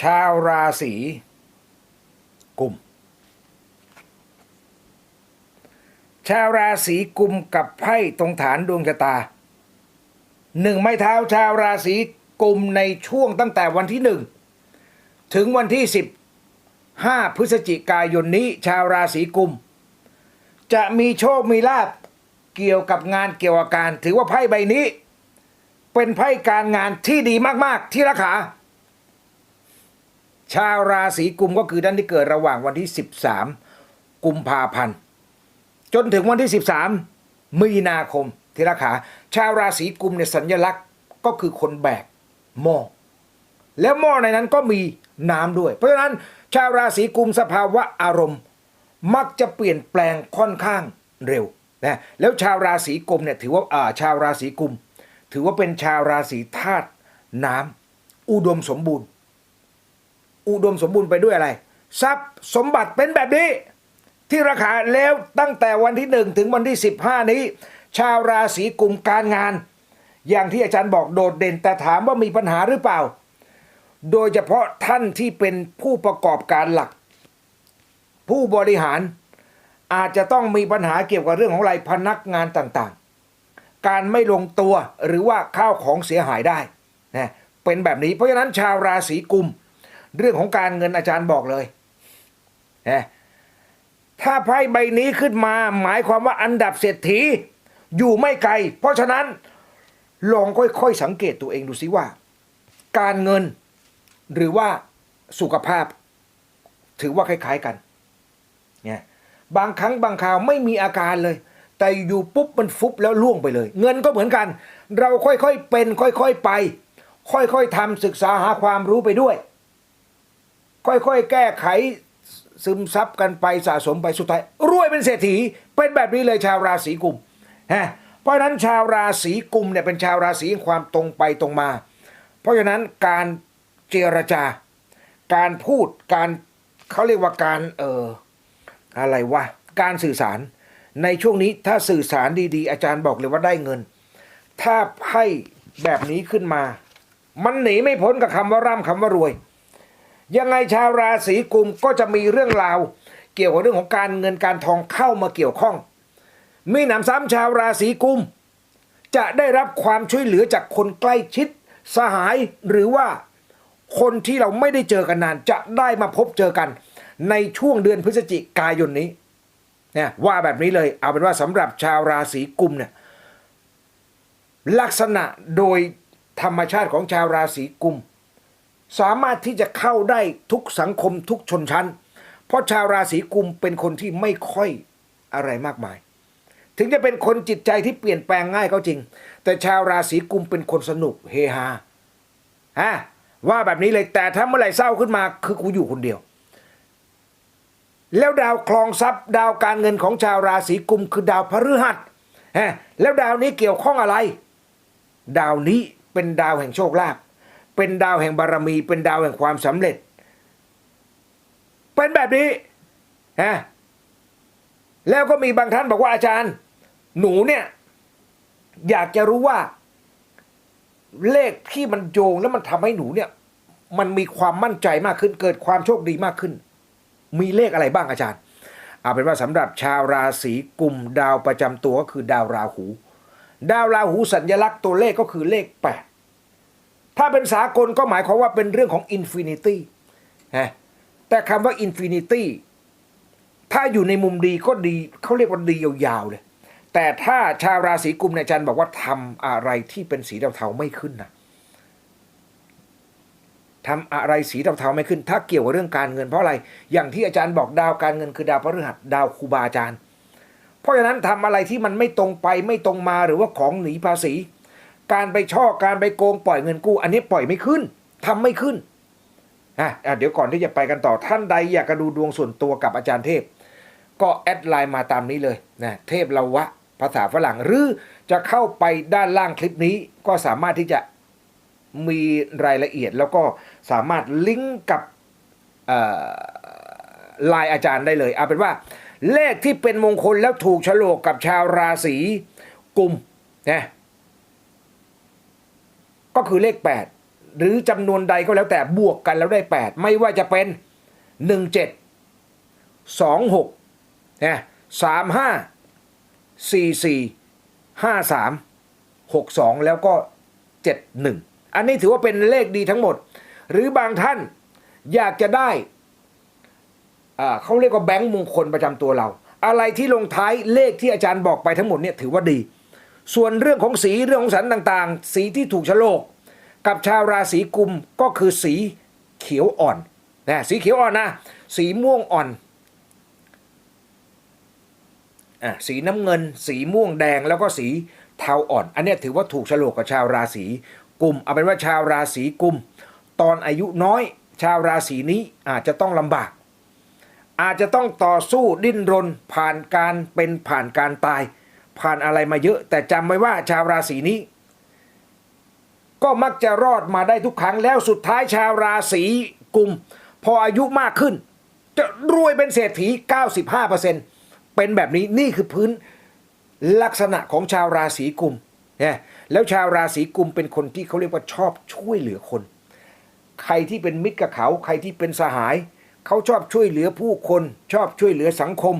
ชาวราศีกุม ชาวราศีกุมกับไพ่ตรงฐานดวงชะตาหนึ่งไม้เท้าชาวราศีกุมในช่วงตั้งแต่วันที่หนึ่งถึงวันที่สิบห้าพฤศจิกายนนี้ชาวราศีกุม จะมีโชคมีลาบเกี่ยวกับงานเกี่ยวกับการ ถือว่าไพ่ใบนี้ เป็นไพ่การงานที่ดีมากๆที่ราคา ชาวราศีกุมก็คือท่านที่เกิดระหว่างวันที่ 13 กุมภาพันธ์ จนถึงวันที่ 13 มีนาคมที่ราคาชาวราศีกุมเนี่ยสัญลักษณ์ก็คือคนแบกหม้อแล้วหม้อในนั้นก็มีน้ำด้วย เพราะฉะนั้นชาวราศีกุมสภาวะอารมณ์ มักจะเปลี่ยนแปลงค่อนข้างเร็วนะแล้วชาวราศีกุมเนี่ยถือว่าอ่าชาวราศีกุม ถือว่าเป็นชาวราศีธาตุน้ำอุดมสมบูรณ์ อุดมสมบูรณ์ไปด้วยอะไร ทรัพย์สมบัติเป็นแบบนี้ ที่ราคาแล้วตั้งแต่วันที่หนึ่งถึงวันที่ 15 นี้ ชาวราศีกุมการงาน อย่างที่อาจารย์บอกโดดเด่นแต่ถามว่ามีปัญหาหรือเปล่า โดยเฉพาะท่านที่เป็นผู้ประกอบการหลัก ผู้บริหารอาจจะต้องมีปัญหาเกี่ยวกับเรื่องของรายพนักงานต่างๆ การไม่ลงตัวหรือว่าข้าวของเสียหายได้นะเป็นแบบนี้เพราะฉะนั้นชาวราศีกุม เรื่องของการเงินอาจารย์บอกเลยนะถ้าไพ่ใบนี้ขึ้นมาหมายความว่าอันดับเศรษฐีอยู่ไม่ไกล เพราะฉะนั้นลองค่อยๆสังเกตตัวเองดูสิว่า การเงินหรือว่าสุขภาพ ถือว่าคล้าย ๆกันเนี่ยบางครั้งบางคราวไม่มีอาการเลย แต่อยู่ปุ๊บมันฟุบแล้วล่วงไปเลย เงินก็เหมือนกัน เราค่อยๆเป็น ค่อยๆไป ค่อยๆทำศึกษาหาความรู้ไปด้วย ค่อยๆ แก้ไขซึมซับกันไปสะสมไปสุดท้ายรวยเป็นเศรษฐีเป็นแบบนี้เลยชาวราศีกุมฮะเพราะนั้นชาวราศีกุมเนี่ยเป็นชาวราศีความตรงไปตรงมา เพราะฉะนั้นการเจรจา การพูดการเขาเรียกว่าการเอออะไรวะการสื่อสารในช่วงนี้ถ้าสื่อสารดีๆ อาจารย์บอกเลยว่าได้เงิน ถ้าไพ่แบบนี้ขึ้นมา มันหนีไม่พ้นกับคำว่าร่ำคำว่ารวย ยังไงชาวราศีกุมก็จะมีเรื่องราว เกี่ยวกับเรื่องของการเงินการทองเข้ามาเกี่ยวข้อง มีหนำซ้ำชาวราศีกุม จะได้รับความช่วยเหลือจากคนใกล้ชิด สหายหรือว่าคนที่เราไม่ได้เจอกันนานจะได้มาพบเจอกัน ในช่วงเดือนพฤศจิกายนนี้เนี่ยว่าแบบนี้เลยเอาเป็นว่าสำหรับชาวราศีกุมเนี่ยลักษณะโดยธรรมชาติของชาวราศีกุม สามารถที่จะเข้าได้ทุกสังคมทุกชนชั้น เพราะชาวราศีกุมเป็นคนที่ไม่ค่อยอะไรมากมาย ถึงจะเป็นคนจิตใจที่เปลี่ยนแปลงง่ายก็จริง แต่ชาวราศีกุมเป็นคนสนุกเฮฮาฮะว่าแบบนี้เลยแต่ถ้าเมื่อไหร่เศร้าขึ้นมาคือกูอยู่คนเดียว แล้วดาวคลองทรัพย์ดาวการเงินของชาวราศีกุมคือดาวพฤหัสฮะแล้วดาวนี้เกี่ยวข้องอะไร ดาวนี้เป็นดาวแห่งโชคลาภ เป็นดาวแห่งบารมี เป็นดาวแห่งความสำเร็จ เป็นแบบนี้ฮะแล้วก็มีบางท่านบอกว่าอาจารย์ หนูเนี่ยอยากจะรู้ว่า เลขที่มันโยงแล้วมันทำให้หนูเนี่ย มันมีความมั่นใจมากขึ้น เกิดความโชคดีมากขึ้น มีเลขอะไรบ้างอาจารย์เอาเป็นว่าสำหรับชาวราศีกุมดาวประจำตัวก็คือดาวราหู ดาวราหูสัญลักษณ์ตัวเลขก็คือเลข 8 ถ้าเป็นสากลก็หมายความว่าเป็นเรื่องของอินฟินิตี้นะแต่คำว่าอินฟินิตี้ถ้าอยู่ในมุมดีก็ดีเขาเรียกว่าดียาวๆเลย แต่ถ้าชาวราศีกุมในยอาจารย์บอกว่าทำอะไรที่เป็นสีเทาๆไม่ขึ้นนะทำอะไรสีเทาๆไม่ขึ้น ถ้าเกี่ยวกับเรื่องการเงินเพราะอะไร อย่างที่อาจารย์บอกดาวการเงินคือดาวพฤหัสดาวครูบาอาจารย์ เพราะฉะนั้นทำอะไรที่มันไม่ตรงไปไม่ตรงมาหรือว่าของหนีภาษี การไปช่อการไปโกงปล่อยเงินกู้ อันนี้ปล่อยไม่ขึ้นทำไม่ขึ้นอะเดี๋ยวก่อนที่จะไปกันต่อท่านใดอยากจะดูดวงส่วนตัวกับอาจารย์เทพ ก็แอดไลน์มาตามนี้เลยนะเทพละวะภาษาฝรั่งหรือจะเข้าไปด้านล่างคลิปนี้ก็สามารถที่จะมีรายละเอียดแล้วก็สามารถลิงก์กับไลน์อาจารย์ได้เลยเอาเป็นว่า เลขที่เป็นมงคลแล้วถูกฉลกกับชาวราศีกุมนะ ก็คือเลข 8 หรือจำนวนใดก็แล้วแต่บวกกันแล้วได้ 8 ไม่ว่าจะเป็น 17 26นะ35 44 53 62 แล้วก็ 71 อันนี้ถือว่าเป็นเลขดีทั้งหมด หรือบางท่านอยากจะได้อ่าเขาเรียกว่าแบงค์มงคลประจำตัวเรา อะไรที่ลงท้ายเลขที่อาจารย์บอกไปทั้งหมดเนี่ยถือว่าดี ส่วนเรื่องของสีเรื่องของสันต่างๆ สีที่ถูกชะโลก กับชาวราศีกุมก็คือสีเขียวอ่อนนะสีเขียวอ่อนนะสีม่วงอ่อนอะสีน้ำเงิน สีม่วงแดงแล้วก็สีเทาอ่อน อันนี้ถือว่าถูกโฉลกกับชาวราศีกุมเอาเป็นว่าชาวราศีกุม ตอนอายุน้อย ชาวราศีนี้อาจจะต้องลำบาก อาจจะต้องต่อสู้ดิ้นรนผ่านการเป็นผ่านการตาย ผ่านอะไรมาเยอะ แต่จำไว้ว่าชาวราศีนี้ ก็มักจะรอดมาได้ทุกครั้งแล้วสุดท้ายชาวราศีกุม พออายุมากขึ้น จะรวยเป็นเศรษฐี 95%เป็นแบบนี้นี่คือพื้นลักษณะของชาวราศีกุมเนี่ยแล้วชาวราศีกุมเป็นคนที่เขาเรียกว่าชอบช่วยเหลือคน ใครที่เป็นมิตรกับเขา ใครที่เป็นสหาย เขาชอบช่วยเหลือผู้คน ชอบช่วยเหลือสังคม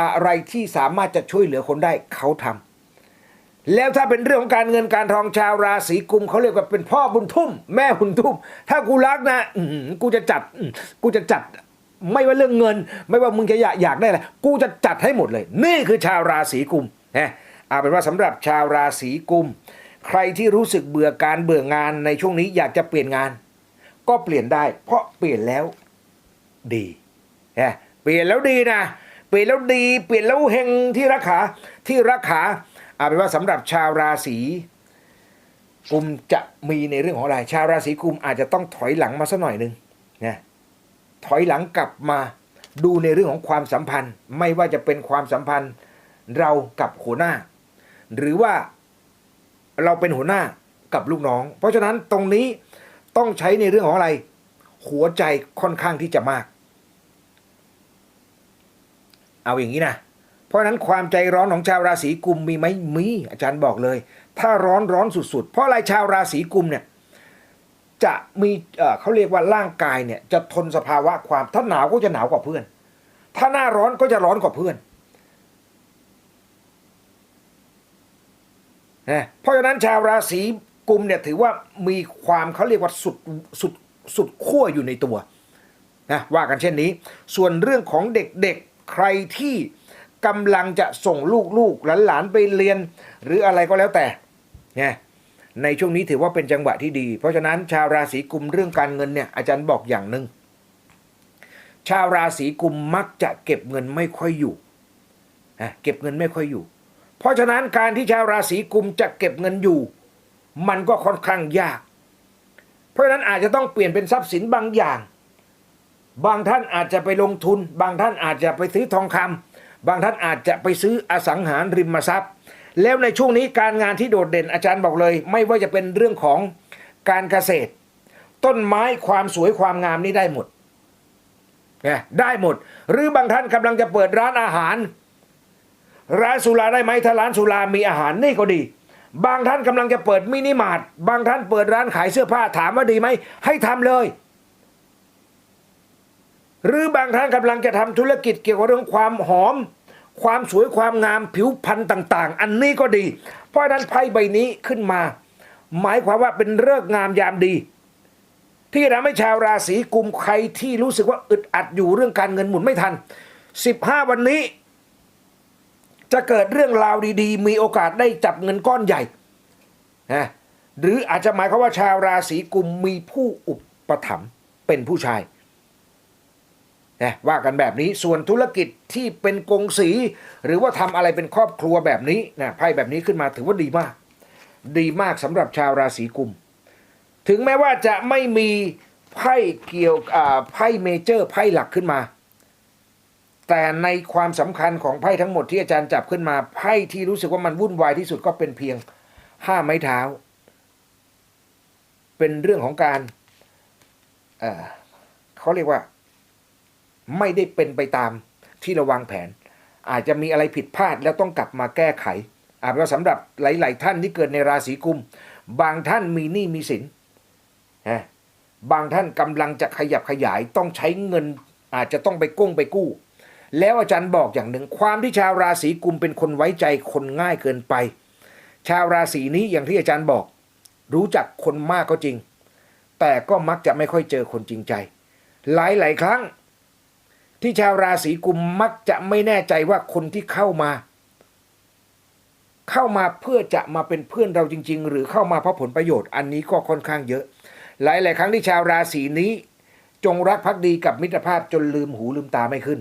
อะไรที่สามารถจะช่วยเหลือคนได้เขาทำแล้วถ้าเป็นเรื่องของการเงินการทองชาวราศีกุมเขาเรียกว่าเป็นพ่อบุญทุ่ม แม่บุญทุ่ม ถ้ากูรักนะกูจะจัดกูจะจัดไม่ว่าเรื่องเงิน ไม่ว่ามึงจะอยากอยากได้อะไรกูจะจัดให้หมดเลย นี่คือชาวราศีกุมนะเอาเป็นว่าสำหรับชาวราศีกุม ใครที่รู้สึกเบื่อการเบื่องานในช่วงนี้อยากจะเปลี่ยนงาน ก็เปลี่ยนได้ เพราะเปลี่ยนแล้วดีนะเปลี่ยนแล้วดีนะ ปลี่ยนแล้วดีเปลี่ยนแล้วเฮงที่รักขาที่รักขาเอาเป็นว่าสำหรับชาวราศีกุมจะมีในเรื่องของอะไร ชาวราศีกุมอาจจะต้องถอยหลังมาสักหน่อยหนึ่งนะถอยหลังกลับมาดูในเรื่องของความสัมพันธ์ ไม่ว่าจะเป็นความสัมพันธ์เรากับหัวหน้า หรือว่าเราเป็นหัวหน้ากับลูกน้อง เพราะฉะนั้นตรงนี้ต้องใช้ในเรื่องของอะไร หัวใจค่อนข้างที่จะมาก เอาอย่างนี้นะ เพราะฉะนั้นความใจร้อนของชาวราศีกุมมีไหมมี อาจารย์บอกเลย ถ้าร้อนร้อนสุดๆ เพราะอะไรชาวราศีกุมเนี่ยจะมีเอ่อเขาเรียกว่าร่างกายเนี่ยจะทนสภาวะความถ้าหนาวก็จะหนาวกว่าเพื่อน ถ้าหน้าร้อนก็จะร้อนกว่าเพื่อนนะเพราะฉะนั้นชาวราศีกุมเนี่ยถือว่ามีความเขาเรียกว่าสุดสุดสุดขั้วอยู่ในตัวนะว่ากันเช่นนี้ ส่วนเรื่องของเด็กๆ ใครที่กำลังจะส่งลูกๆหลานๆไปเรียน หรืออะไรก็แล้วแต่เนี่ยในช่วงนี้ถือว่าเป็นจังหวะที่ดี เพราะฉะนั้นชาวราศีกุมเรื่องการเงินเนี่ยอาจารย์บอกอย่างหนึ่งชาวราศีกุมมักจะเก็บเงินไม่ค่อยอยู่เก็บเงินไม่ค่อยอยู่ เพราะฉะนั้นการที่ชาวราศีกุมจะเก็บเงินอยู่ มันก็ค่อนข้างยาก เพราะฉะนั้นอาจจะต้องเปลี่ยนเป็นทรัพย์สินบางอย่าง บางท่านอาจจะไปลงทุน บางท่านอาจจะไปซื้อทองคำบางท่านอาจจะไปซื้ออสังหาริมทรัพย์ แล้วในช่วงนี้การงานที่โดดเด่นอาจารย์บอกเลย ไม่ว่าจะเป็นเรื่องของการเกษตร ต้นไม้ความสวยความงามนี่ได้หมดเนี่ยได้หมด หรือบางท่านกำลังจะเปิดร้านอาหาร ร้านสุราได้ไหมถ้าร้านสุรามีอาหารนี่ก็ดี บางท่านกำลังจะเปิดมินิมาร์ทบางท่านเปิดร้านขายเสื้อผ้าถามว่าดีไหมให้ทำเลย หรือบางท่านกำลังจะทำธุรกิจเกี่ยวกับเรื่องความหอม ความสวยความงามผิวพรรณต่าง ๆ อันนี้ก็ดี เพราะนั้นไพ่ใบนี้ขึ้นมา หมายความว่าเป็นเลิกงามยามดี ที่ทำให้ชาวราศีกุมใครที่รู้สึกว่าอึดอัดอยู่เรื่องการเงินหมุนไม่ทัน 15 วันนี้ จะเกิดเรื่องราวดีๆ มีโอกาสได้จับเงินก้อนใหญ่นะหรืออาจจะหมายความว่าชาวราศีกุมมีผู้อุปถัมภ์เป็นผู้ชาย นะว่ากันแบบนี้ส่วนธุรกิจที่เป็นกงสี หรือว่าทำอะไรเป็นครอบครัวแบบนี้นะไพ่แบบนี้ขึ้นมาถือว่าดีมาก ดีมากสำหรับชาวราศีกุม ถึงแม้ว่าจะไม่มีไพ่เกี่ยวอ่าไพ่เมเจอร์ไพ่หลักขึ้นมา แต่ในความสำคัญของไพ่ทั้งหมดที่อาจารย์จับขึ้นมาไพ่ที่รู้สึกว่ามันวุ่นวายที่สุดก็เป็นเพียงห้าไม้เท้า เป็นเรื่องของการอ่อเขาเรียกว่า ไม่ได้เป็นไปตามที่เราวางแผน อาจจะมีอะไรผิดพลาดแล้วต้องกลับมาแก้ไขอาจจะสำหรับหลาย ๆ ท่านที่เกิดในราศีกุม บางท่านมีหนี้มีสินนะบางท่านกำลังจะขยับขยายต้องใช้เงิน อาจจะต้องไปก้งไปกู้ แล้วอาจารย์บอกอย่างหนึ่งความที่ชาวราศีกุมเป็นคนไว้ใจคนง่ายเกินไป ชาวราศีนี้อย่างที่อาจารย์บอก รู้จักคนมากก็จริง แต่ก็มักจะไม่ค่อยเจอคนจริงใจ หลายหลายๆครั้ง ที่ชาวราศีกุมมักจะไม่แน่ใจว่าคนที่เข้ามา เข้ามาเพื่อจะมาเป็นเพื่อนเราจริง ๆ หรือเข้ามาเพราะผลประโยชน์อันนี้ก็ค่อนข้างเยอะหลายหลายๆครั้งที่ชาวราศีนี้ จงรักภักดีกับมิตรภาพจนลืมหูลืมตาไม่ขึ้น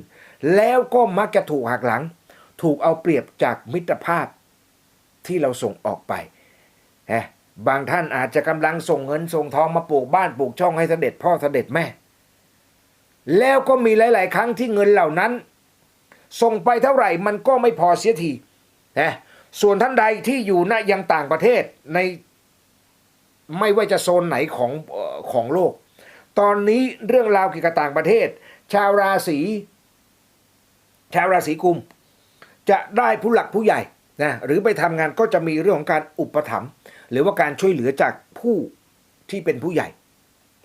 แล้วก็มักจะถูกหักหลัง ถูกเอาเปรียบจากมิตรภาพที่เราส่งออกไปฮะบางท่านอาจจะกำลังส่งเงินส่งทองมาปลูกบ้านปลูกช่องให้เสด็จพ่อเสด็จแม่ แล้วก็มีหลาย ๆ ครั้งที่เงินเหล่านั้น ส่งไปเท่าไหร่มันก็ไม่พอเสียทีนะส่วนท่านใดที่อยู่ณยังต่างประเทศในไม่ว่าจะโซนไหนของของโลก ตอนนี้เรื่องราวเกี่ยวกับต่างประเทศ ชาวราศีชาวราศีกุม จะได้ผู้หลักผู้ใหญ่นะหรือไปทำงานก็จะมีเรื่องของการอุปถัมภ์หรือว่าการช่วยเหลือจากผู้ที่เป็นผู้ใหญ่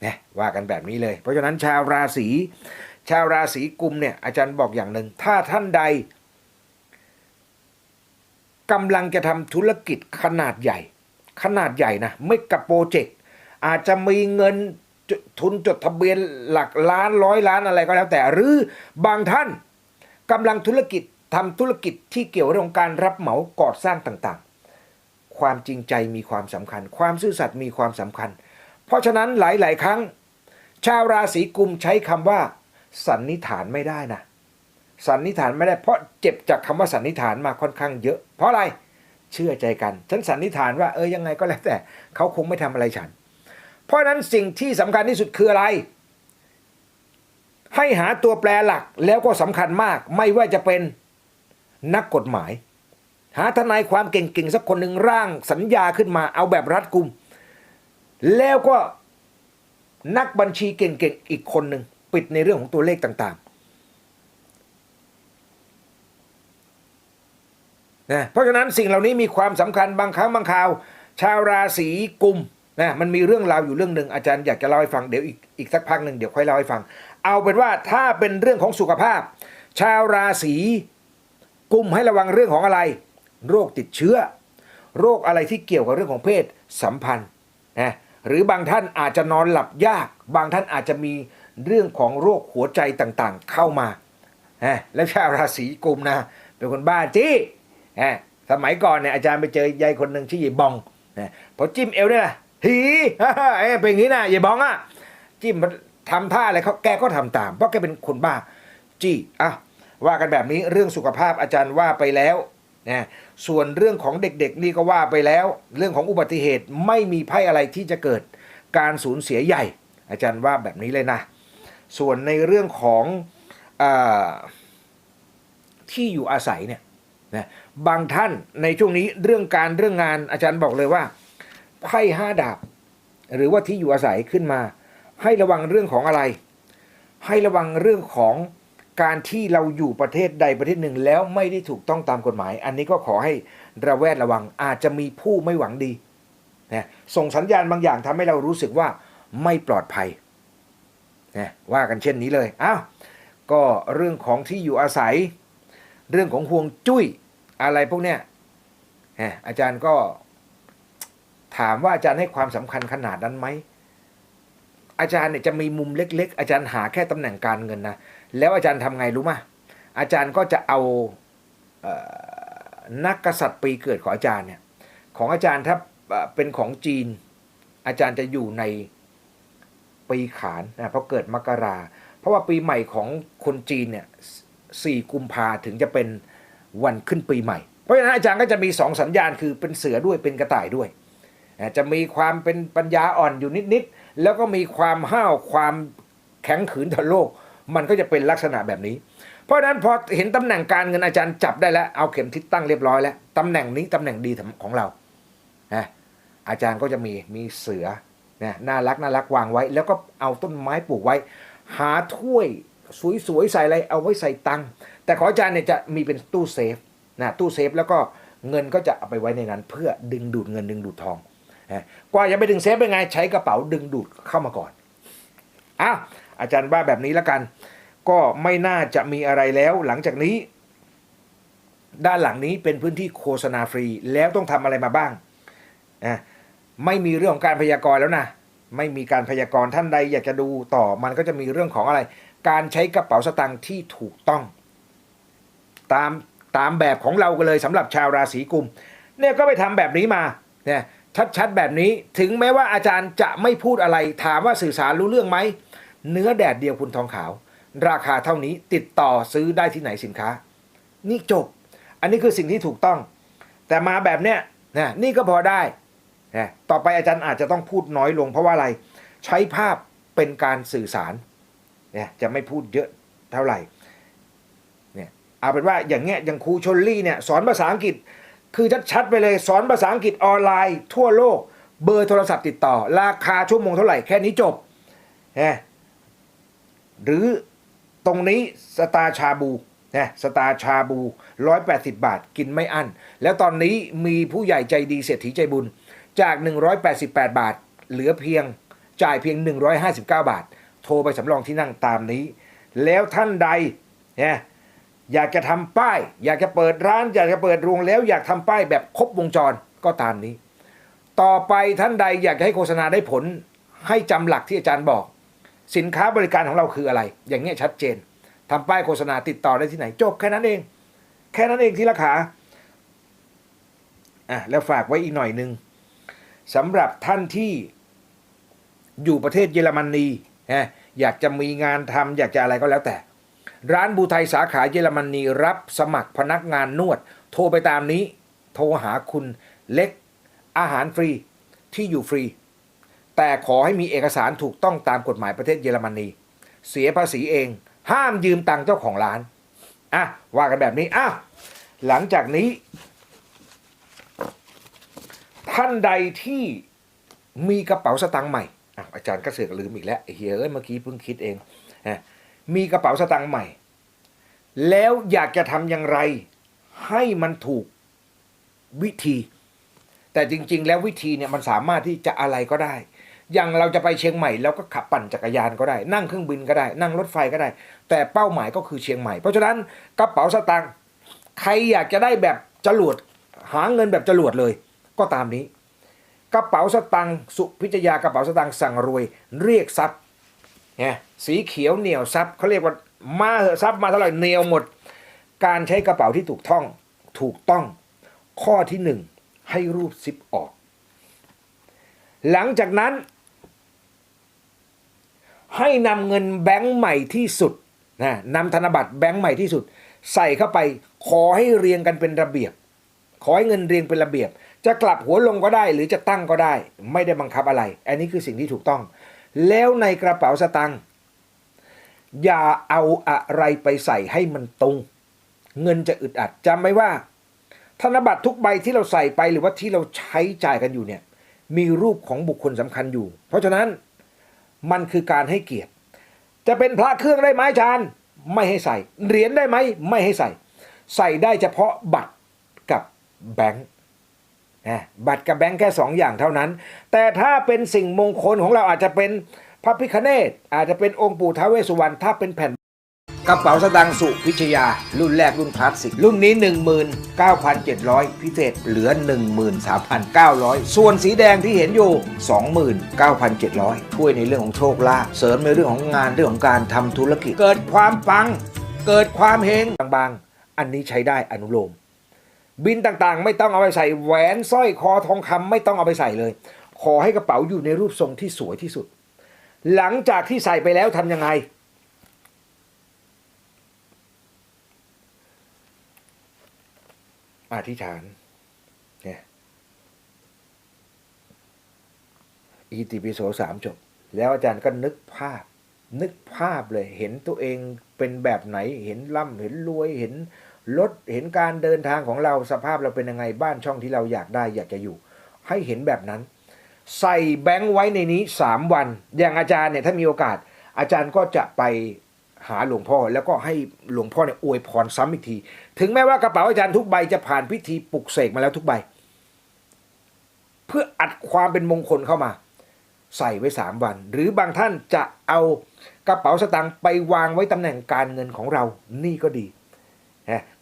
นะว่ากันแบบนี้เลย เพราะฉะนั้นชาวราศีชาวราศีกุมเนี่ยอาจารย์บอกอย่างหนึ่ง ถ้าท่านใดกำลังจะทำธุรกิจขนาดใหญ่ ขนาดใหญ่นะไม่กับโปรเจกต์อาจจะมีเงินทุนจดทะเบียนหลักล้านร้อยล้านอะไรก็แล้วแต่ หรือบางท่านกำลังธุรกิจทำธุรกิจที่เกี่ยวเรื่องของการรับเหมาก่อสร้างต่างๆ ความจริงใจมีความสำคัญ ความซื่อสัตย์มีความสำคัญ เพราะฉะนั้นหลาย ๆ ครั้ง ชาวราศีกุมใช้คำว่า สันนิษฐานไม่ได้นะสันนิษฐานไม่ได้เพราะเจ็บจากคำว่าสันนิษฐานมาค่อนข้างเยอะ เพราะอะไรเชื่อใจกัน ฉันสันนิษฐานว่าเออยังไงก็แล้วแต่เขาคงไม่ทำอะไรฉัน เพราะนั้นสิ่งที่สำคัญที่สุดคืออะไร ให้หาตัวแปรหลักแล้วก็สำคัญมาก ไม่ว่าจะเป็นนักกฎหมาย หาทนายความเก่งๆสักคนหนึ่งร่างสัญญาขึ้นมาเอาแบบรัดกุม แล้วก็นักบัญชีเก่งๆอีกคนหนึ่งปิดในเรื่องของตัวเลขต่างๆนะเพราะฉะนั้นสิ่งเหล่านี้มีความสำคัญบางครั้งบางคราว ชาวราศีกุมนะมันมีเรื่องราวอยู่เรื่องหนึ่งอาจารย์อยากจะเล่าให้ฟังเดี๋ยวอีกอีกสักพักหนึ่งเดี๋ยวค่อยเล่าให้ฟัง เอาเป็นว่าถ้าเป็นเรื่องของสุขภาพ ชาวราศีกุมให้ระวังเรื่องของอะไร โรคติดเชื้อ โรคอะไรที่เกี่ยวกับเรื่องของเพศสัมพันธ์นะ หรือบางท่านอาจจะนอนหลับยาก บางท่านอาจจะมีเรื่องของโรคหัวใจต่างๆ เข้ามานะแล้วชาวราศีกุมนะ เป็นคนบ้าจี้นะสมัยก่อนเนี่ยอาจารย์ไปเจอยายคนหนึ่งชื่อยายบองนะพอจิ้มเอวเนี่ยนะหีเอ้เป็นอย่างนี้นะยายบองอะจิ้มมันทำท่าอะไรเขาแกก็ทำตาม เพราะแกเป็นคนบ้าจี้อะว่ากันแบบนี้เรื่องสุขภาพอาจารย์ว่าไปแล้ว นะส่วนเรื่องของเด็กๆนี่ก็ว่าไปแล้ว เรื่องของอุบัติเหตุไม่มีไพ่อะไรที่จะเกิดการสูญเสียใหญ่ อาจารย์ว่าแบบนี้เลยนะ ส่วนในเรื่องของอที่อยู่อาศัยเนี่ยนะบางท่านในช่วงนี้เรื่องการเรื่องงานอาจารย์บอกเลยว่าไพ่ห้าดาบ หรือว่าที่อยู่อาศัยขึ้นมา ให้ระวังเรื่องของอะไร ให้ระวังเรื่องของ การที่เราอยู่ประเทศใดประเทศหนึ่งแล้วไม่ได้ถูกต้องตามกฎหมาย อันนี้ก็ขอให้ระแวดระวังอาจจะมีผู้ไม่หวังดีนะส่งสัญญาณบางอย่างทำให้เรารู้สึกว่าไม่ปลอดภัยนะว่ากันเช่นนี้เลยอ้าวก็เรื่องของที่อยู่อาศัย เรื่องของห่วงจุ้ยอะไรพวกเนี้ยนะอาจารย์ก็ถามว่าอาจารย์ให้ความสำคัญขนาดนั้นไหมอาจารย์เนี่ยจะมีมุมเล็ก ๆ อาจารย์หาแค่ตำแหน่งการเงินนะ แล้วอาจารย์ทำไงรู้มะอาจารย์ก็จะเอาเออนักกษัตริย์ปีเกิดของอาจารย์เนี่ยของอาจารย์ถ้าเป็นของจีน อาจารย์จะอยู่ในปีขานนะเพราะเกิดมกรา เพราะว่าปีใหม่ของคนจีนเนี่ยสี่กุมภาถึงจะเป็นวันขึ้นปีใหม่ เพราะฉะนั้นอาจารย์ก็จะมีสองสัญญาณคือเป็นเสือด้วยเป็นกระต่ายด้วย จะมีความเป็นปัญญาอ่อนอยู่นิดๆแล้วก็มีความห้าวความแข็งขืนต่อโลก มันก็จะเป็นลักษณะแบบนี้ เพราะฉะนั้นพอเห็นตำแหน่งการเงินอาจารย์จับได้แล้วเอาเข็มทิศตั้งเรียบร้อยแล้วตำแหน่งนี้ตำแหน่งดีของเรานะอาจารย์ก็จะมีมีเสือนะน่ารักน่ารักวางไว้ แล้วก็เอาต้นไม้ปลูกไว้ หาถ้วยสวยๆใส่อะไรเอาไว้ใส่ตังค์แต่ของอาจารย์เนี่ยจะมีเป็นตู้เซฟนะตู้เซฟแล้วก็เงินก็จะเอาไปไว้ในนั้น เพื่อดึงดูดเงินดึงดูดทองกว่าจะไปดึงเซฟเป็นไงใช้กระเป๋าดึงดูดเข้ามาก่อนอ้าว อาจารย์ว่าแบบนี้ล้วกัน ก็ไม่น่าจะมีอะไรแล้ว หลังจากนี้ ด้านหลังนี้เป็นพื้นที่โฆษณาฟรี แล้วต้องทำอะไรมาบ้างอะไม่มีเรื่องของการพยากรณ์แล้วนะไม่มีการพยากรณ์ท่านใดอยากจะดูต่อมันก็จะมีเรื่องของอะไร การใช้กระเป๋าสตางค์ที่ถูกต้อง ตามตามแบบของเรากันเลยสำหรับชาวราศีกุมเนี่ยก็ไปทำแบบนี้มาเนี่ยชัดๆแบบนี้ถึงแม้ว่าอาจารย์จะไม่พูดอะไร ถามว่าสื่อสารรู้เรื่องไหม เนื้อแดดเดียวคุณทองขาว ราคาเท่านี้ติดต่อซื้อได้ที่ไหนสินค้า นี่จบ อันนี้คือสิ่งที่ถูกต้อง แต่มาแบบเนี้ยนะนี่ก็พอได้นะต่อไปอาจารย์อาจจะต้องพูดน้อยลง เพราะว่าอะไรใช้ภาพเป็นการสื่อสารเนี่ยจะไม่พูดเยอะเท่าไหร่เนี่ยเอาเป็นว่าอย่างเงี้ยอย่างครูชนลี่เนี่ยสอนภาษาอังกฤษคือชัดๆไปเลยสอนภาษาอังกฤษออนไลน์ ทั่วโลกเบอร์โทรศัพท์ติดต่อ ราคาชั่วโมงเท่าไหร่แค่นี้จบนะ หรือตรงนี้สตาชาบูนะสตาชาบู 180 บาทกินไม่อั้น แล้วตอนนี้มีผู้ใหญ่ใจดีเศรษฐีใจบุญ จาก 188 บาท เหลือเพียงจ่ายเพียง 159 บาท โทรไปสำรองที่นั่งตามนี้ แล้วท่านใดนี่ยอยากจะทำป้าย อยากจะเปิดร้าน อยากจะเปิดโรงแล้วอยากทำป้ายแบบครบวงจรก็ตามนี้ ต่อไปท่านใดอยากจะให้โฆษณาได้ผลให้จำหลักที่อาจารย์บอก สินค้าบริการของเราคืออะไร อย่างเงี้ยชัดเจนทำป้ายโฆษณาติดต่อได้ที่ไหน จบแค่นั้นเอง แค่นั้นเองที่ราคาอะแล้วฝากไว้อีกหน่อยหนึ่งสำหรับท่านที่อยู่ประเทศเยอรมนีนะอยากจะมีงานทำอยากจะอะไรก็แล้วแต่ ร้านบูไทยสาขาเยอรมนีรับสมัครพนักงานนวด โทรไปตามนี้ โทรหาคุณเล็กอาหารฟรีที่อยู่ฟรี แต่ขอให้มีเอกสารถูกต้องตามกฎหมายประเทศเยอรมนี เสียภาษีเอง ห้ามยืมตังค์เจ้าของร้าน อะ ว่ากันแบบนี้ อะ หลังจากนี้ ท่านใดที่มีกระเป๋าสตางค์ใหม่ออาจารย์ก็เสือกลืมอีกแล้วเฮียเอ้ยเมื่อกี้เพิ่งคิดเอง มีกระเป๋าสตางค์ใหม่ แล้วอยากจะทำอย่างไร ให้มันถูกวิธี แต่จริง ๆ แล้ววิธีเนี่ยมันสามารถที่จะอะไรก็ได้ อย่างเราจะไปเชียงใหม่เราก็ขับปั่นจักรยานก็ได้ นั่งเครื่องบินก็ได้ นั่งรถไฟก็ได้ แต่เป้าหมายก็คือเชียงใหม่ เพราะฉะนั้นกระเป๋าสตางค์ใครอยากจะได้แบบจรวดหาเงินแบบจรวดเลย ก็ตามนี้ กระเป๋าสตางค์สุพิจยากระเป๋าสตางค์สั่งรวยเรียกทรัพย์เนี่ยสีเขียวเหนียวทรัพย์เขาเรียกว่ามาเหอะทรัพย์มาเท่าไหร่เหนียวหมด การใช้กระเป๋าที่ถูกต้องถูกต้อง ข้อที่หนึ่งให้รูปซิปออก หลังจากนั้น ให้นำเงินแบงค์ใหม่ที่สุดนะนำธนบัตรแบงค์ใหม่ที่สุด ใส่เข้าไปขอให้เรียงกันเป็นระเบียบ ขอให้เงินเรียงเป็นระเบียบ จะกลับหัวลงก็ได้หรือจะตั้งก็ได้ ไม่ได้บังคับอะไร อันนี้คือสิ่งที่ถูกต้อง แล้วในกระเป๋าสตางค์อย่าเอาอะไรไปใส่ให้มันตรง เงินจะอึดอัดจำไว้ว่า ธนบัตรทุกใบที่เราใส่ไปหรือว่าที่เราใช้จ่ายกันอยู่เนี่ยมีรูปของบุคคลสำคัญอยู่ เพราะฉะนั้น มันคือการให้เกียรติ จะเป็นพระเครื่องได้ไหมอาจารย์ไม่ให้ใส่ เหรียญได้ไหมไม่ให้ใส่ ใส่ได้เฉพาะบัตรกับแบงค์นะบัตรกับแบงค์แค่สองอย่างเท่านั้น แต่ถ้าเป็นสิ่งมงคลของเราอาจจะเป็นพระพิคเนตอาจจะเป็นองค์ปู่ท้าวเวสสุวรรณถ้าเป็นแผ่น กระเป๋าสตางค์สุพิชยา รุ่นแรกรุ่นคลาสสิก รุ่นนี้ 19,700 พิเศษเหลือ 13,900 ส่วนสีแดงที่เห็นอยู่ 29,700 ช่วยในเรื่องของโชคลาภเสริมในเรื่องของงานเรื่องของการทำธุรกิจ เกิดความปัง เกิดความเฮงบางๆ อันนี้ใช้ได้อนุโลม บินต่างๆ ไม่ต้องเอาไปใส่แหวนสร้อยคอทองคำไม่ต้องเอาไปใส่เลย ขอให้กระเป๋าอยู่ในรูปทรงที่สวยที่สุด หลังจากที่ใส่ไปแล้วทำยังไง อธิษฐานเนี่ยอิติปิโสสามจบ แล้วอาจารย์ก็นึกภาพ นึกภาพเลย เห็นตัวเองเป็นแบบไหน เห็นร่ำเห็นรวย เห็นรถ เห็นการเดินทางของเราสภาพเราเป็นยังไง บ้านช่องที่เราอยากได้อยากจะอยู่ ให้เห็นแบบนั้น ใส่แบงค์ไว้ในนี้สามวัน อย่างอาจารย์เนี่ยถ้ามีโอกาส อาจารย์ก็จะไป หาหลวงพ่อแล้วก็ให้หลวงพ่อเนี่ยอวยพรซ้ำอีกที ถึงแม้ว่ากระเป๋าอาจารย์ทุกใบจะผ่านพิธีปลุกเสกมาแล้วทุกใบ เพื่ออัดความเป็นมงคลเข้ามา ใส่ไว้สามวัน หรือบางท่านจะเอากระเป๋าสตางค์ไปวางไว้ตำแหน่งการเงินของเรา นี่ก็ดี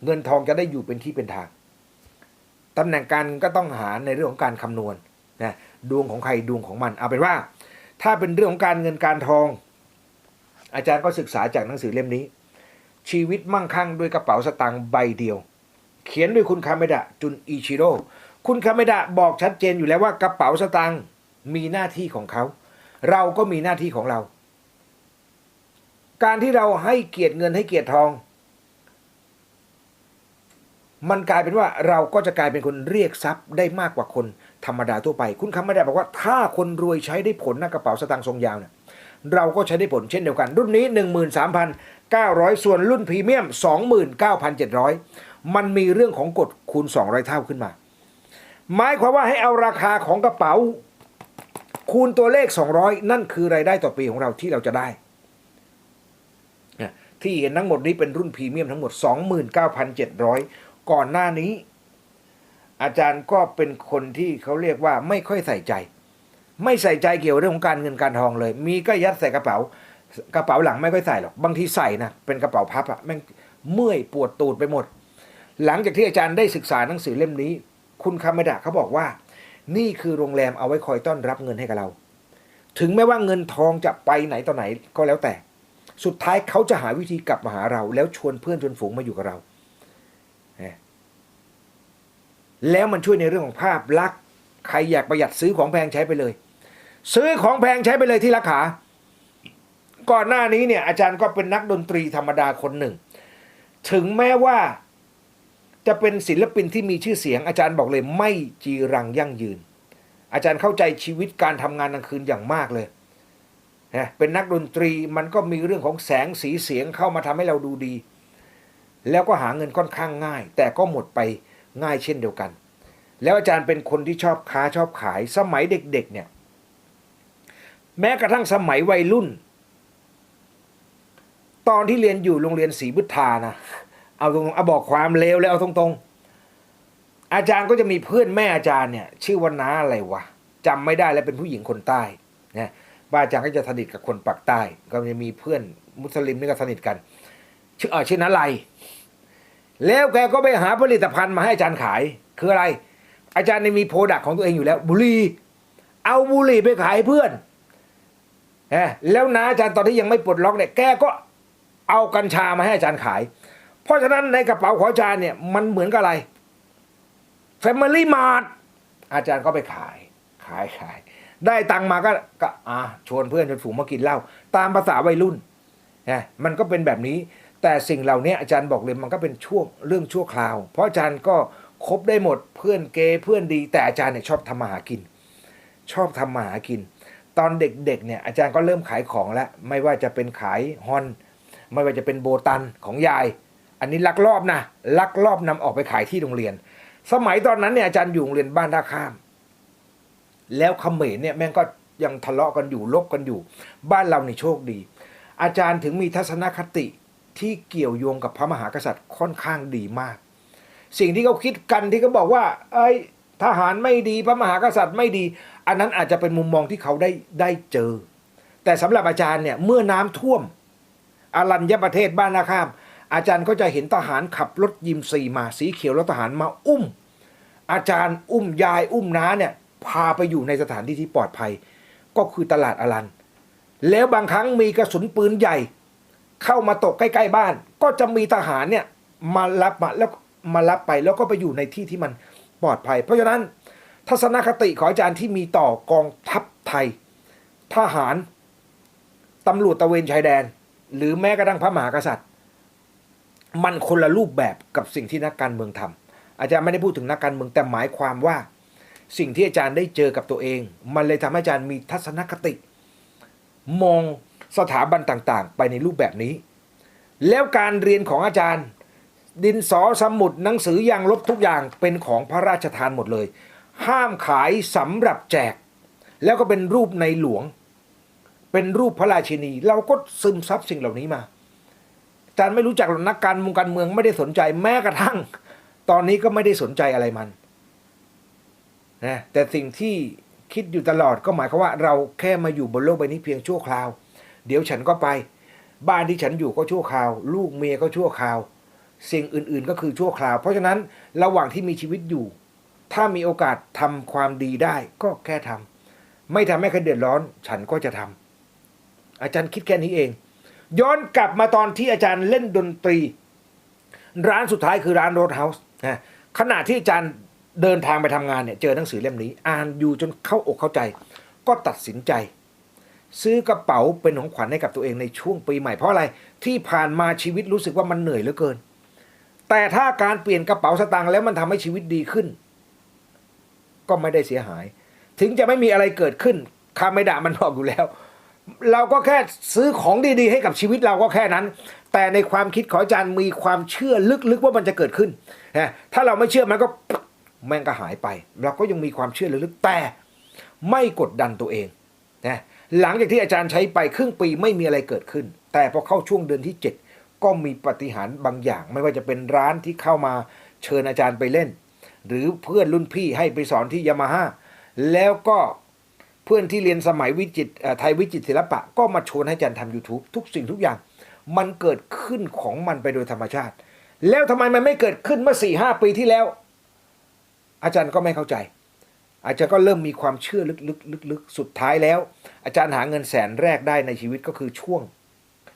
เงินทองจะได้อยู่เป็นที่เป็นทางตำแหน่งการก็ต้องหาในเรื่องของการคำนวณนะดวงของใครดวงของมันเอาเป็นว่า ถ้าเป็นเรื่องของการเงินการทอง อาจารย์ก็ศึกษาจากหนังสือเล่มนี้ ชีวิตมั่งคั่งด้วยกระเป๋าสตางค์ใบเดียว เขียนโดยคุณคาเมดะจุนอิชิโร่คุณคาเมดะบอกชัดเจนอยู่แล้วว่ากระเป๋าสตางค์มีหน้าที่ของเขา เราก็มีหน้าที่ของเรา การที่เราให้เกียรติเงินให้เกียรติทอง มันกลายเป็นว่าเราก็จะกลายเป็นคนเรียกทรัพย์ได้มากกว่าคนธรรมดาทั่วไป คุณคาเมดะบอกว่า ถ้าคนรวยใช้ได้ผลนะกระเป๋าสตางค์ทรงยาวเนี่ย เราก็ใช้ได้ผลเช่นเดียวกัน รุ่นนี้ 13,900 ส่วนรุ่นพรีเมียม 29,700 มันมีเรื่องของกฎคูณ 200 เท่าขึ้นมา หมายความว่าให้เอาราคาของกระเป๋า คูณตัวเลข 200 นั่นคือรายได้ต่อปีของเราที่เราจะได้ ที่เห็นทั้งหมดนี้เป็นรุ่นพรีเมียมทั้งหมด 29,700 ก่อนหน้านี้ อาจารย์ก็เป็นคนที่เขาเรียกว่าไม่ค่อยใส่ใจ ไม่ใส่ใจเกี่ยวเรื่องของการเงินการทองเลย มีก็ยัดใส่กระเป๋ากระเป๋าหลังไม่ค่อยใส่หรอกบางทีใส่นะเป็นกระเป๋าพับอะแม่งเมื่อยปวดตูดไปหมด หลังจากที่อาจารย์ได้ศึกษาหนังสือเล่มนี้ คุณคาเมดะเขาบอกว่า นี่คือโรงแรมเอาไว้คอยต้อนรับเงินให้กับเรา ถึงแม้ว่าเงินทองจะไปไหนต่อไหนก็แล้วแต่ สุดท้ายเขาจะหาวิธีกลับมาหาเรา แล้วชวนเพื่อนชวนฝูงมาอยู่กับเราแล้วมันช่วยในเรื่องของภาพลักษณ์ใครอยากประหยัดซื้อของแพงใช้ไปเลย ซื้อของแพงใช้ไปเลยที่ราคาก่อนหน้านี้เนี่ย อาจารย์ก็เป็นนักดนตรีธรรมดาคนหนึ่ง ถึงแม้ว่าจะเป็นศิลปินที่มีชื่อเสียง อาจารย์บอกเลยไม่จีรังยั่งยืน อาจารย์เข้าใจชีวิตการทำงานกลางคืนอย่างมากเลยนะเป็นนักดนตรีมันก็มีเรื่องของแสงสีเสียงเข้ามาทำให้เราดูดี แล้วก็หาเงินค่อนข้างง่าย แต่ก็หมดไปง่ายเช่นเดียวกัน แล้วอาจารย์เป็นคนที่ชอบค้าชอบขายสมัยเด็กๆเนี่ย แม้กระทั่งสมัยวัยรุ่น ตอนที่เรียนอยู่โรงเรียนศรีบุตรานะเอาตรงๆเอาบอกความเลวเลยเอาตรงๆ อาจารย์ก็จะมีเพื่อนแม่อาจารย์เนี่ย ชื่อว่าน้าอะไรวะจำไม่ได้แล้วเป็นผู้หญิงคนใต้นะบ้านอาจารย์ก็จะสนิทกับคนปากใต้ ก็จะมีเพื่อนมุสลิมนี่ก็สนิทกัน ชื่อเออชื่อนาไลแล้วแกก็ไปหาผลิตภัณฑ์มาให้อาจารย์ขาย คืออะไร อาจารย์นี่มีโปรดักของตัวเองอยู่แล้ว บุหรี่เอาบุหรี่ไปขายเพื่อน แล้วน้าอาจารย์ตอนที่ยังไม่ปลดล็อกเนี่ยแกก็เอากัญชามาให้อาจารย์ขาย เพราะฉะนั้นในกระเป๋าของอาจารย์เนี่ยมันเหมือนกับอะไร Family Mart อาจารย์ก็ไปขาย ขายขาย ได้ตังมาก็ก็อ่าชวนเพื่อนชวนฝูงมากินเหล้าตามภาษาวัยรุ่นนะมันก็เป็นแบบนี้ แต่สิ่งเหล่านี้อาจารย์บอกเลยมันก็เป็นช่วงเรื่องชั่วคราว เพราะอาจารย์ก็คบได้หมดเพื่อนเกย์เพื่อนดี แต่อาจารย์เนี่ยชอบทำมาหากิน ชอบทำมาหากิน ตอนเด็กๆเนี่ยอาจารย์ก็เริ่มขายของแล้ว ไม่ว่าจะเป็นขายฮอน ไม่ว่าจะเป็นโบตันของยาย อันนี้ลักลอบนะลักลอบนำออกไปขายที่โรงเรียน สมัยตอนนั้นเนี่ยอาจารย์อยู่โรงเรียนบ้านท่าข้าม แล้วเขมรเนี่ยแม่งก็ยังทะเลาะกันอยู่ลบกันอยู่ บ้านเรานี่โชคดี อาจารย์ถึงมีทัศนคติที่เกี่ยวโยงกับพระมหากษัตริย์ค่อนข้างดีมาก สิ่งที่เขาคิดกันที่เขาบอกว่าเอ้ทหารไม่ดีพระมหากษัตริย์ไม่ดี อันนั้นอาจจะเป็นมุมมองที่เขาได้ได้เจอ แต่สำหรับอาจารย์เนี่ยเมื่อน้ำท่วมอารัญญประเทศบ้านนาข้าม อาจารย์ก็จะเห็นทหารขับรถยิมซีมาสีเขียวแล้วทหารมาอุ้ม อาจารย์อุ้มยายอุ้มน้าเนี่ยพาไปอยู่ในสถานที่ที่ปลอดภัย ก็คือตลาดอารันแล้วบางครั้งมีกระสุนปืนใหญ่ เข้ามาตกใกล้ ๆ บ้าน ก็จะมีทหารเนี่ยมารับมาแล้วมารับไปแล้วก็ไปอยู่ในที่ที่มันปลอดภัย เพราะฉะนั้น ทัศนคติของอาจารย์ที่มีต่อกองทัพไทย ทหารตำรวจตะเวนชายแดน หรือแม้กระทั่งพระมหากษัตริย์ มันคนละรูปแบบกับสิ่งที่นักการเมืองทำอาจารย์ไม่ได้พูดถึงนักการเมืองแต่หมายความว่า สิ่งที่อาจารย์ได้เจอกับตัวเอง มันเลยทำให้อาจารย์มีทัศนคติ มองสถาบันต่างๆ ไปในรูปแบบนี้ แล้วการเรียนของอาจารย์ ดินสอสมุดหนังสือยางลบทุกอย่างเป็นของพระราชทานหมดเลย ห้ามขายสำหรับแจก แล้วก็เป็นรูปในหลวง เป็นรูปพระราชินี เราก็ซึมซับสิ่งเหล่านี้มาอาจารย์ไม่รู้จักหรอกนักการเมืองการเมืองไม่ได้สนใจแม้กระทั่ง ตอนนี้ก็ไม่ได้สนใจอะไรมันนะแต่สิ่งที่คิดอยู่ตลอดก็หมายความว่าเราแค่มาอยู่บนโลกใบนี้เพียงชั่วคราว เดี๋ยวฉันก็ไป บ้านที่ฉันอยู่ก็ชั่วคราว ลูกเมียก็ชั่วคราว สิ่งอื่นๆก็คือชั่วคราว เพราะฉะนั้นระหว่างที่มีชีวิตอยู่ ถ้ามีโอกาสทำความดีได้ก็แค่ทำไม่ทำให้ใครเดือดร้อน ฉันก็จะทำอาจารย์คิดแค่นี้เอง ย้อนกลับมาตอนที่อาจารย์เล่นดนตรี ร้านสุดท้ายคือร้านโรดเฮาส์นะขณะที่อาจารย์เดินทางไปทำงานเนี่ยเจอหนังสือเล่มนี้ อ่านอยู่จนเข้าอกเข้าใจ ก็ตัดสินใจ ซื้อกระเป๋าเป็นของขวัญให้กับตัวเองในช่วงปีใหม่เพราะอะไรที่ผ่านมาชีวิตรู้สึกว่ามันเหนื่อยเหลือเกิน แต่ถ้าการเปลี่ยนกระเป๋าสตางค์แล้วมันทำให้ชีวิตดีขึ้น ก็ไม่ได้เสียหาย ถึงจะไม่มีอะไรเกิดขึ้นคาไม่ด่ามันบอกอยู่แล้ว เราก็แค่ซื้อของดี ๆ ให้กับชีวิตเราก็แค่นั้น แต่ในความคิดของอาจารย์มีความเชื่อลึกๆว่ามันจะเกิดขึ้นนะถ้าเราไม่เชื่อมันก็แม่งก็หายไป เราก็ยังมีความเชื่อลึกๆแต่ไม่กดดันตัวเองนะหลังจากที่อาจารย์ใช้ไปครึ่งปีไม่มีอะไรเกิดขึ้น แต่พอเข้าช่วงเดือนที่ 7 ก็มีปฏิหารบางอย่าง ไม่ว่าจะเป็นร้านที่เข้ามาเชิญอาจารย์ไปเล่น หรือเพื่อนรุ่นพี่ให้ไปสอนที่ยามาฮ่าแล้วก็เพื่อนที่เรียนสมัยวิจิตไทยวิจิตรศิลปะ ก็มาชวนให้อาจารย์ทำ YouTube ทุกสิ่งทุกอย่าง มันเกิดขึ้นของมันไปโดยธรรมชาติ แล้วทำไมมันไม่เกิดขึ้นเมื่อ4ี่ห้าปีที่แล้ว อาจารย์ก็ไม่เข้าใจ อาจารย์ก็เริ่มมีความเชื่อลึกๆลึกๆสุดท้ายแล้ว อาจารย์หาเงินแสนแรกได้ในชีวิตก็คือช่วง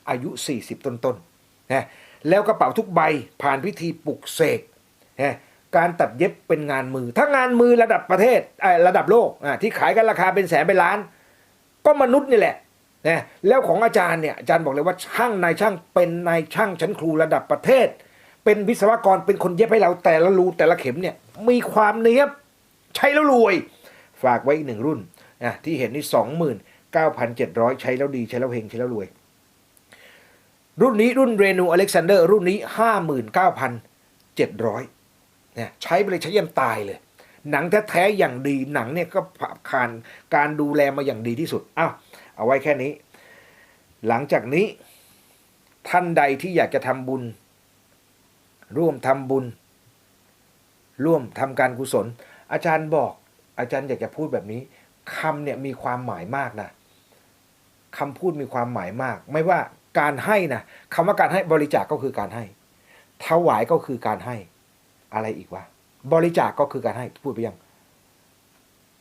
อายุ 40 ต้นๆนะแล้วกระเป๋าทุกใบผ่านพิธีปลุกเสกนะ การตัดเย็บเป็นงานมือ ถ้างานมือระดับประเทศเอ่อระดับโลกอะที่ขายกันราคาเป็นแสนเป็นล้าน ก็มนุษย์นี่แหละนะแล้วของอาจารย์เนี่ยอาจารย์บอกเลยว่าช่างนายช่างเป็นนายช่างชั้นครูระดับประเทศ เป็นวิศวกรเป็นคนเย็บให้เราแต่ละรูแต่ละเข็มเนี่ยมีความเนี้ยบใช้แล้วรวย ฝากไว้อีกหนึ่งรุ่นนะที่เห็นนี่สองหมื่นเก้าพันเจ็ดร้อยใช้แล้วดีใช้แล้วเฮงใช้แล้วรวย รุ่นนี้รุ่นเรนูอเล็กซานเดอร์รุ่นนี้ห้าหมื่นเก้าพันเจ็ดร้อย เนี่ยใช้ไปเลยใช้ยันตายเลย หนังแท้ๆอย่างดีหนังเนี่ยก็ผ่านการดูแลมาอย่างดีที่สุดอ้าวเอาไว้แค่นี้ หลังจากนี้ท่านใดที่อยากจะทำบุญ ร่วมทำบุญ ร่วมทำการกุศล อาจารย์บอก อาจารย์อยากจะพูดแบบนี้คำเนี่ยมีความหมายมากนะคำพูดมีความหมายมาก ไม่ว่าการให้นะคำว่าการให้บริจาคก็คือการให้ถวายก็คือการให้ อะไรอีกวะบริจาคก็คือการให้พูดไปยัง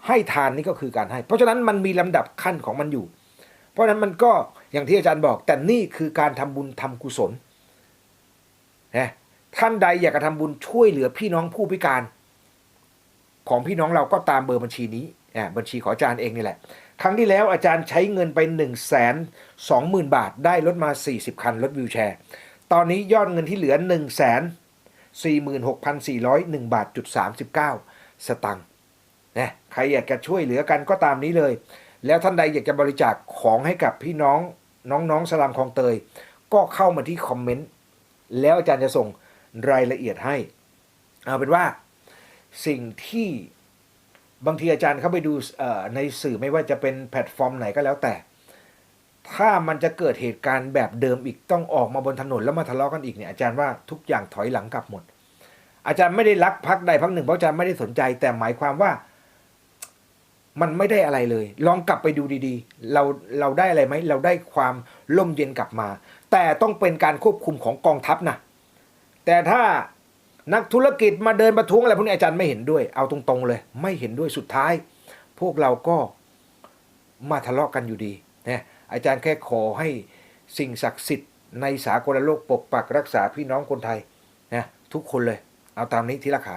ให้ทานนี่ก็คือการให้ เพราะฉะนั้นมันมีลำดับขั้นของมันอยู่ เพราะฉะนั้นมันก็อย่างที่อาจารย์บอก แต่นี่คือการทำบุญทำกุศลนะท่านใดอยากจะทำบุญช่วยเหลือพี่น้องผู้พิการ ของพี่น้องเราก็ตามเบอร์บัญชีนี้อ่าบัญชีของอาจารย์เองนี่แหละ ครั้งที่แล้วอาจารย์ใช้เงินไป1นึ่งแสนสองหมื่นบาท ได้รถมา 40 คันรถวิวแชร์ ตอนนี้ยอดเงินที่เหลือ1นึ่งแสน สี่หมื่นหกพันสี่ร้อยหนึ่งบาทจุดสามสิบเก้าสตังค์นะใครอยากจะช่วยเหลือกันก็ตามนี้เลย แล้วท่านใดอยากจะบริจาคของให้กับพี่น้องน้องๆสลามคลองเตย ก็เข้ามาที่คอมเมนต์ แล้วอาจารย์จะส่งรายละเอียดให้ เอาเป็นว่าสิ่งที่บางทีอาจารย์เข้าไปดูในสื่อไม่ว่าจะเป็นแพลตฟอร์มไหนก็แล้วแต่ ถ้ามันจะเกิดเหตุการณ์แบบเดิมอีกต้องออกมาบนถนนแล้วมาทะเลาะกันอีกเนี่ยอาจารย์ว่าทุกอย่างถอยหลังกลับหมด อาจารย์ไม่ได้รักพักใดพักหนึ่งเพราะอาจารย์ไม่ได้สนใจ แต่หมายความว่า มันไม่ได้อะไรเลย ลองกลับไปดูดีๆ เราเราได้อะไรไหมเราได้ความร่มเย็นกลับมา แต่ต้องเป็นการควบคุมของกองทัพนะแต่ถ้านักธุรกิจมาเดินประท้วงอะไรพวกนี้อาจารย์ไม่เห็นด้วย เอาตรงๆเลย ไม่เห็นด้วยสุดท้าย พวกเราก็มาทะเลาะกันอยู่ดีนะ อาจารย์แค่ขอให้สิ่งศักดิ์สิทธิ์ในสากลโลกปกปักรักษาพี่น้องคนไทยนะทุกคนเลย เอาตามนี้ทีละขา